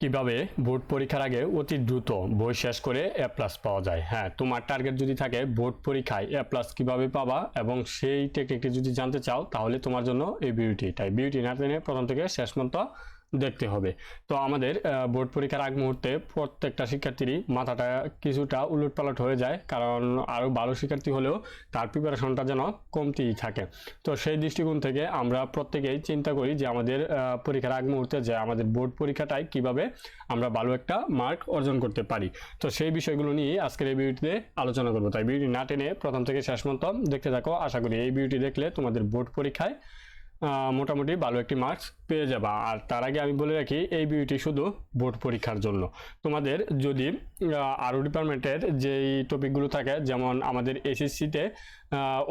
কীভাবে বোর্ড পরীক্ষার আগে অতি দ্রুত বই শেষ করে এ প্লাস পাওয়া যায়? হ্যাঁ তোমার টার্গেট যদি থাকে বোর্ড পরীক্ষায় এ প্লাস কীভাবে পাবা এবং সেই টেকনিকটি যদি জানতে চাও, তাহলে তোমার জন্য এই বিউটি তাই বিউটি না টেনে প্রথম থেকে শেষ পর্যন্ত দেখতে হবে। তো আমাদের বোর্ড পরীক্ষার আগ মুহূর্তে প্রত্যেকটা শিক্ষার্থীরই মাথাটা কিছুটা উলট পালট হয়ে যায়, কারণ আরও ভালো শিক্ষার্থী হলেও তার প্রিপারেশনটা যেন কমতেই থাকে। তো সেই দৃষ্টিকোণ থেকে আমরা প্রত্যেকেই চিন্তা করি যে আমাদের পরীক্ষার আগ মুহূর্তে যে আমাদের বোর্ড পরীক্ষাটায় কীভাবে আমরা ভালো একটা মার্ক অর্জন করতে পারি। তো সেই বিষয়গুলো নিয়ে আজকের এই ভিডিওতে আলোচনা করব। তাই ভিডিও না টেনে প্রথম থেকে শেষ পর্যন্ত দেখতে থাকো। আশা করি এই ভিডিওটি দেখলে তোমাদের বোর্ড পরীক্ষায় মোটামুটি ভালো একটি মার্কস পেয়ে যাবা। আর তার আগে আমি বলে রাখি, এই বিউটি শুধু বোর্ড পরীক্ষার জন্য। তোমাদের যদি আরও ডিপার্টমেন্টের যেই টপিকগুলো থাকে, যেমন আমাদের এসএসসিতে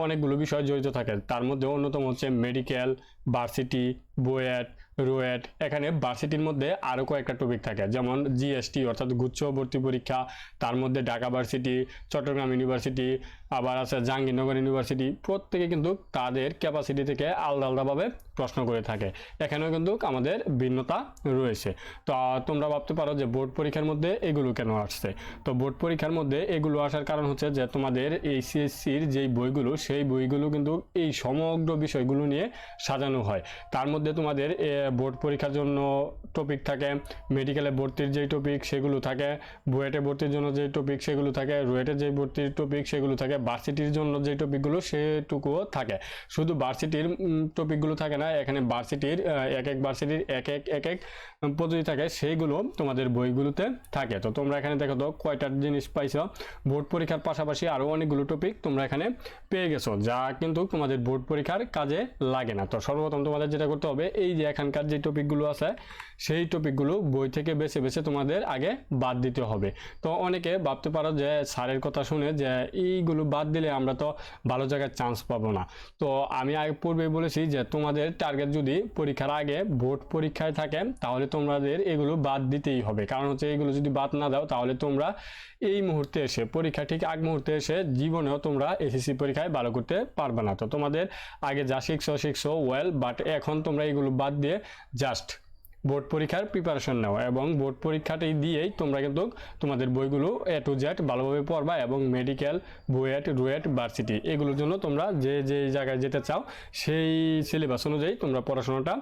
অনেকগুলো বিষয় জড়িত থাকে, তার মধ্যে অন্যতম হচ্ছে মেডিকেল ভার্সিটি বুয়েট, রুয়েট, এখানে ভার্সিটির মধ্যে আরও কয়েকটা টপিক থাকে। যেমন জিএসটি অর্থাৎ গুচ্ছ ভর্তি পরীক্ষা, তার মধ্যে ঢাকা ভার্সিটি চট্টগ্রাম ইউনিভার্সিটি আবার আছে জাহাঙ্গীরনগর ইউনিভার্সিটি প্রত্যেকে কিন্তু তাদের ক্যাপাসিটি থেকে আলাদা আলাদাভাবে প্রশ্ন করে থাকে। এখানেও কিন্তু আমাদের ভিন্নতা রয়েছে। তো, তোমরা ভাবতে পারো যে বোর্ড পরীক্ষার মধ্যে এগুলো কেন আসছে? তো, বোর্ড পরীক্ষার মধ্যে এগুলো আসার কারণ হচ্ছে যে তোমাদের এই সিএসসির যেই বইগুলো, সেই বইগুলো কিন্তু এই সমগ্র বিষয়গুলো নিয়ে সাজানো হয়। তার মধ্যে তোমাদের বোর্ড পরীক্ষার জন্য টপিক থাকে মেডিকেলে ভর্তির যেই টপিক সেগুলো থাকে, বুয়েটে ভর্তির জন্য যেই টপিক সেগুলো থাকে, রুয়েটে যেই ভর্তির টপিক সেগুলো থাকে ভার্সিটির জন্য যেই টপিকগুলো সেটুকুও থাকে। শুধু ভার্সিটির টপিকগুলো থাকে না, এখানে ভার্সিটির এক এক ভার্সিটির এক এক এক এক পদ্ধতি থাকে, সেইগুলো তোমাদের বইগুলোতে থাকে। তো তোমরা এখানে দেখো তো, কয়টা জিনিস পাইছো। বোর্ড পরীক্ষার পাশাপাশি আরও অনেকগুলো টপিক তোমরা এখানে পেয়ে গেছো, যা কিন্তু তোমাদের বোর্ড পরীক্ষার কাজে লাগে না। তো সর্বপ্রথম তোমাদের যেটা করতে হবে, এই যে এখানকার যে টপিকগুলো আছে, সেই টপিকগুলো বই থেকে বেছে বেছে তোমাদের আগে বাদ দিতে হবে। তো অনেকে ভাবতে পারো যে স্যারের কথা শুনে যে এইগুলো বাদ দিলে আমরা তো ভালো জায়গায় চান্স পাবো না। তো আমি আগে পূর্বেই বলেছি যে তোমাদের টার্গেট যদি পরীক্ষার আগে বোর্ড পরীক্ষায় থাকে, তাহলে তোমাদের এগুলো বাদ দিতেই হবে। কারণ হচ্ছে এগুলো যদি বাদ না দাও, তাহলে তোমরা এই মুহূর্তে এসে, পরীক্ষা ঠিক আগ মুহূর্তে এসে জীবনেও তোমরা এসএসসি পরীক্ষায় ভালো করতে পারবে না। তো তোমাদের আগে যা শিখছো শিখছো ওয়েল বাট এখন তোমরা এগুলো বাদ দিয়ে জাস্ট বোর্ড পরীক্ষার প্রিপারেশন নাও এবং বোর্ড পরীক্ষাটি দিয়েই তোমরা কিন্তু তোমাদের বইগুলো এ টু জেড ভালোভাবে পড়বা এবং মেডিকেল বুয়েট, রুয়েট ভার্সিটি এগুলোর জন্য তোমরা যে যে জায়গায় যেতে চাও সেই সিলেবাস অনুযায়ী তোমরা পড়াশোনাটা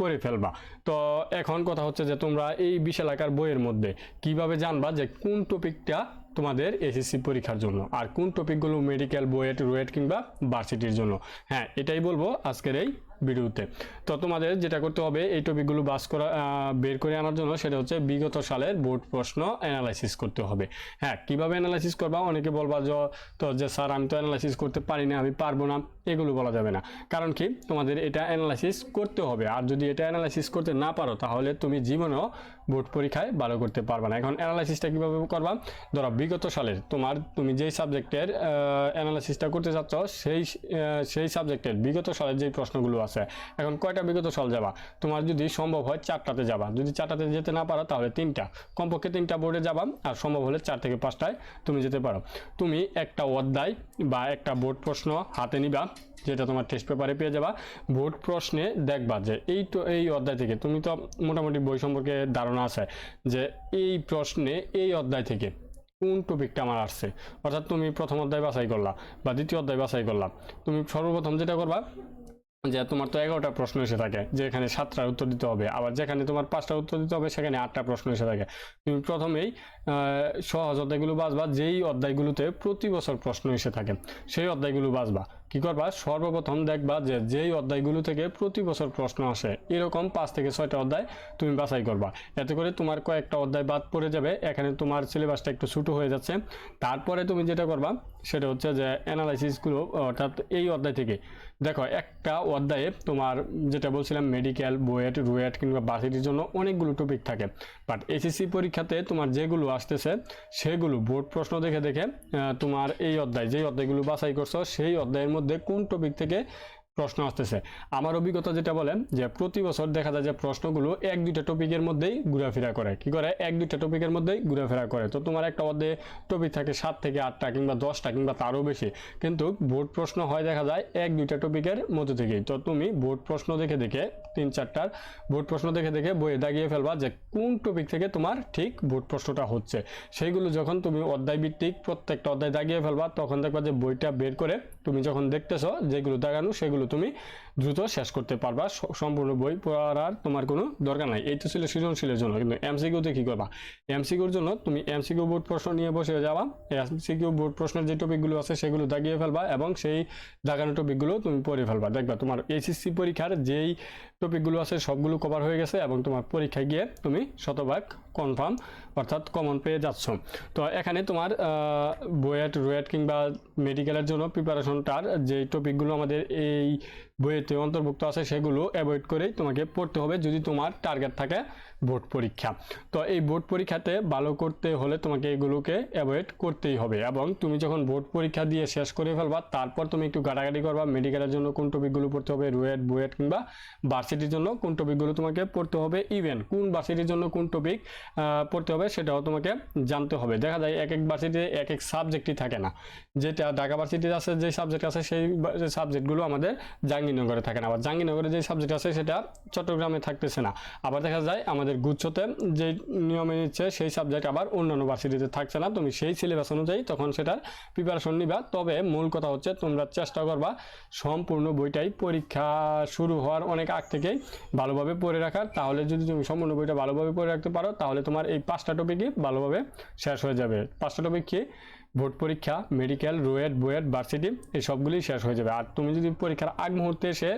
করে ফেলবা। তো এখন কথা হচ্ছে যে তোমরা এই বিশাল আকার বইয়ের মধ্যে কীভাবে জানবা যে কোন টপিকটা তোমাদের এসএসসি পরীক্ষার জন্য আর কোন টপিকগুলো মেডিকেল বুয়েট, রুয়েট কিংবা ভার্সিটির জন্য? হ্যাঁ এটাই বলব আজকের এই ভিডিওতে তো তোমাদের যেটা করতে হবে, এই টপিকগুলো বাস করা বের করে আনার জন্য সেটা হচ্ছে বিগত সালের বোর্ড প্রশ্ন অ্যানালাইসিস করতে হবে। হ্যাঁ কীভাবে অ্যানালাইসিস করবা? অনেকে বলবা যে তো যে স্যার, আমি তো অ্যানালাইসিস করতে পারি না আমি পারব না। এগুলো বলা যাবে না। কারণ কি? তোমাদের এটা অ্যানালাইসিস করতে হবে। আর যদি এটা অ্যানালাইসিস করতে না পারো, তাহলে তুমি জীবনেও বোর্ড পরীক্ষায় ভালো করতে পারবে না। এখন অ্যানালাইসিসটা কীভাবে করবা? ধরো, বিগত সালের তোমার তুমি যেই সাবজেক্টের অ্যানালাইসিসটা করতে চাচ্ছ, সেই সেই সাবজেক্টের বিগত সালের যেই প্রশ্নগুলো আছে, এখন কয়টা বিগত সাল যাবা? তোমার যদি সম্ভব হয় চারটাতে যাবা। যদি চারটাতে যেতে না পারো, তাহলে তিনটা। কমপক্ষে তিনটা বোর্ডে যাবা, আর সম্ভব হলে চার থেকে পাঁচটায় তুমি যেতে পারো। তুমি একটা অধ্যায় বা একটা বোর্ড প্রশ্ন হাতে নিবা যেটা তোমার টেস্ট পেপারে পেয়ে যাবা। বোর্ড প্রশ্নে দেখবা যে এই তো এই অধ্যায় থেকে তুমি তো মোটামুটি বই সম্পর্কে ধারণা আছে যে এই প্রশ্নে এই অধ্যায় থেকে কোন টপিকটা আমার আসছে। অর্থাৎ তুমি প্রথম অধ্যায় বাছাই করলা বা দ্বিতীয় অধ্যায় বাছাই করলা। তুমি সর্বপ্রথম যেটা করবা যে তোমার তো এগারোটা প্রশ্ন এসে থাকে যেখানে সাতটার উত্তর দিতে হবে। আবার যেখানে তোমার পাঁচটা উত্তর দিতে হবে, সেখানে আটটা প্রশ্ন এসে থাকে। তুমি প্রথমেই সহজ অধ্যায়গুলো বাঁচবা যেই অধ্যায়গুলোতে প্রতি বছর প্রশ্ন এসে থাকে, সেই অধ্যায়গুলো বাছবা। কি করবা? সর্বপ্রথম দেখবা যে যেই অধ্যায়গুলো থেকে প্রতি বছর প্রশ্ন আসে, এরকম পাঁচ থেকে ছয়টা অধ্যায় তুমি বাছাই করবা। এতে করে তোমার কয়েকটা অধ্যায় বাদ পড়ে যাবে, এখানে তোমার সিলেবাসটা একটু ছোটো হয়ে যাচ্ছে। তারপরে তুমি যেটা করবা, সেটা হচ্ছে যে অ্যানালাইসিসগুলো অর্থাৎ এই অধ্যায় থেকে। দেখো, একটা অধ্যায়ে তোমার যেটা বলছিলাম মেডিকেল বুয়েট, রুয়েট কিংবা ভার্সিটির জন্য অনেকগুলো টপিক থাকে। বাট এসএসসি পরীক্ষাতে তোমার যেগুলো আসতেছে, সেগুলো বোর্ড প্রশ্ন দেখে দেখে তোমার এই অধ্যায়, যেই অধ্যায়গুলো বাছাই করছ, সেই অধ্যায়ের মধ্যে কোন টপিক থেকে প্রশ্ন আসতেছে। আমার অভিজ্ঞতা যেটা বলে যে প্রতি বছর দেখা যায় যে প্রশ্নগুলো এক দুইটা টপিকের মধ্যেই ঘোরাফেরা করে। কি করে? এক দুইটা টপিকের মধ্যেই ঘোরাফেরা করে। তো তোমার একটা মধ্যে টপিক থাকে সাত থেকে আটটা কিংবা দশটা কিংবা তারও বেশি। কিন্তু বোর্ড প্রশ্ন হয় দেখা যায় এক দুইটা টপিকের মধ্যে থেকেই। তো তুমি বোর্ড প্রশ্ন দেখে দেখে তিন চারটার বোর্ড প্রশ্ন দেখে দেখে বইয়ে দাগিয়ে ফেলবা যে কোন টপিক থেকে তোমার ঠিক বোর্ড প্রশ্নটা হচ্ছে। সেইগুলো যখন তুমি অধ্যায় ভিত্তিক প্রত্যেকটা অধ্যায় দাগিয়ে ফেলবা, তখন দেখবা যে বইটা বের করে তুমি যখন দেখতেছো যেগুলো দাগানো সেগুলো তুমি। দ্রুত শেষ করতে পারবা। সম্পূর্ণ বই পড়ার তোমার কোনো দরকার নাই। এই তো ছিল সৃজনশীলের জন্য। কিন্তু এমসিকিউতে কি করবা? এমসিকিউর জন্য তুমি এমসিকিউ বোর্ড প্রশ্ন নিয়ে বসে যাবা। এমসিকিউ বোর্ড প্রশ্নের যে টপিকগুলো আছে সেগুলো দাগিয়ে ফেলবা এবং সেই দাগানো টপিকগুলো তুমি পড়ে ফেলবা। দেখবা তোমার এইচএসসি পরীক্ষার যেই টপিকগুলো আছে সবগুলো কভার হয়ে গেছে এবং তোমার পরীক্ষায় গিয়ে তুমি শতভাগ কনফার্ম অর্থাৎ কমন পেয়ে যাচ্ছ। তো এখানে তোমার বুয়েট, রুয়েট কিংবা মেডিকেলের জন্য প্রিপারেশনটার যে টপিকগুলো আমাদের এই বইয়েতে অন্তর্ভুক্ত আছে সেগুলো অ্যাভয়েড করেই তোমাকে পড়তে হবে যদি তোমার টার্গেট থাকে বোর্ড পরীক্ষা। তো এই বোর্ড পরীক্ষাতে ভালো করতে হলে তোমাকে এগুলোকে অ্যাভয়েড করতেই হবে এবং তুমি যখন বোর্ড পরীক্ষা দিয়ে শেষ করে ফেলবা, তারপর তুমি একটু ঘাটাঘাটি করবা মেডিকেলের জন্য কোন টপিকগুলো পড়তে হবে রুয়েট বুয়েট কিংবা ভার্সিটির জন্য কোন টপিকগুলো তোমাকে পড়তে হবে ইভেন কোন ভার্সিটির জন্য কোন টপিক পড়তে হবে সেটাও তোমাকে জানতে হবে। দেখা যায় এক এক ভার্সিটিতে এক এক সাবজেক্টই থাকে না। যেটা ঢাকা ভার্সিটিতে আছে, যে সাবজেক্ট আছে, সেই সাবজেক্টগুলো আমাদের জাহাঙ্গীরনগরে থাকে না আবার জাহাঙ্গীরনগরে যে সাবজেক্ট আছে সেটা চট্টগ্রামে থাকতেছে না। আবার দেখা যায় আমাদের গুচ্ছতে যে নিয়মে নিচ্ছে সেই সাবজেক্ট আবার অন্যান্য ভার্সিটিতে থাকছে না। তুমি সেই সিলেবাস অনুযায়ী তখন সেটার প্রিপারেশন নিবা। তবে মূল কথা হচ্ছে তোমরা চেষ্টা করবা সম্পূর্ণ বইটাই পরীক্ষা শুরু হওয়ার অনেক আগ থেকেই ভালোভাবে পড়ে রাখার। তাহলে যদি তুমি সম্পূর্ণ বইটা ভালোভাবে পড়ে রাখতে পারো, তাহলে তোমার এই পাঁচটা টপিকই ভালোভাবে শেষ হয়ে যাবে। পাঁচটা টপিক কি? বোর্ড পরীক্ষা মেডিকেল রোয়েড বুয়েট ভার্সিটি এই সবগুলি শেষ হয়ে যাবে। আর তুমি যদি পরীক্ষার আগ মুহূর্তে এসে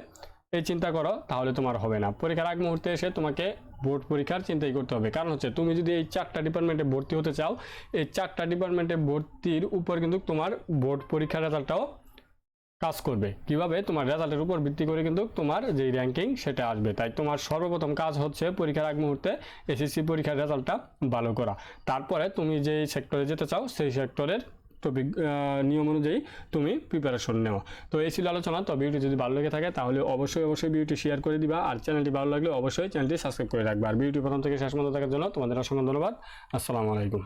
এই চিন্তা করো, তাহলে তোমার হবে না। পরীক্ষার আগ মুহূর্তে এসে তোমাকে বোর্ড পরীক্ষার চিন্তাই করতে হবে। কারণ হচ্ছে, তুমি যদি এই চারটা ডিপার্টমেন্টে ভর্তি হতে চাও, এই চারটা ডিপার্টমেন্টে ভর্তির উপর কিন্তু তোমার বোর্ড পরীক্ষার রেজাল্টটাও কাজ করবে। কীভাবে? তোমার রেজাল্টের উপর ভিত্তি করে কিন্তু তোমার যে র্যাঙ্কিং সেটা আসবে। তাই তোমার সর্বপ্রথম কাজ হচ্ছে পরীক্ষার আগ মুহূর্তে এসএসসি পরীক্ষার রেজাল্টটা ভালো করা। তারপরে তুমি যেই সেক্টরে যেতে চাও, সেই সেক্টরের টপিক নিয়ম অনুযায়ী তুমি প্রিপারেশন নেওয়া। তো এই ছিল আলোচনা। তো ভিডিওটি যদি ভালো লেগে থাকে, তাহলে অবশ্যই অবশ্যই ভিডিওটি শেয়ার করে দিবা। আর চ্যানেলটি ভালো লাগলে অবশ্যই চ্যানেলটি সাবস্ক্রাইব করে রাখবা। আর ভিডিওটি প্রথম থেকে শেষ পর্যন্ত দেখার জন্য তোমাদের অসংখ্য ধন্যবাদ। আসসালামু আলাইকুম।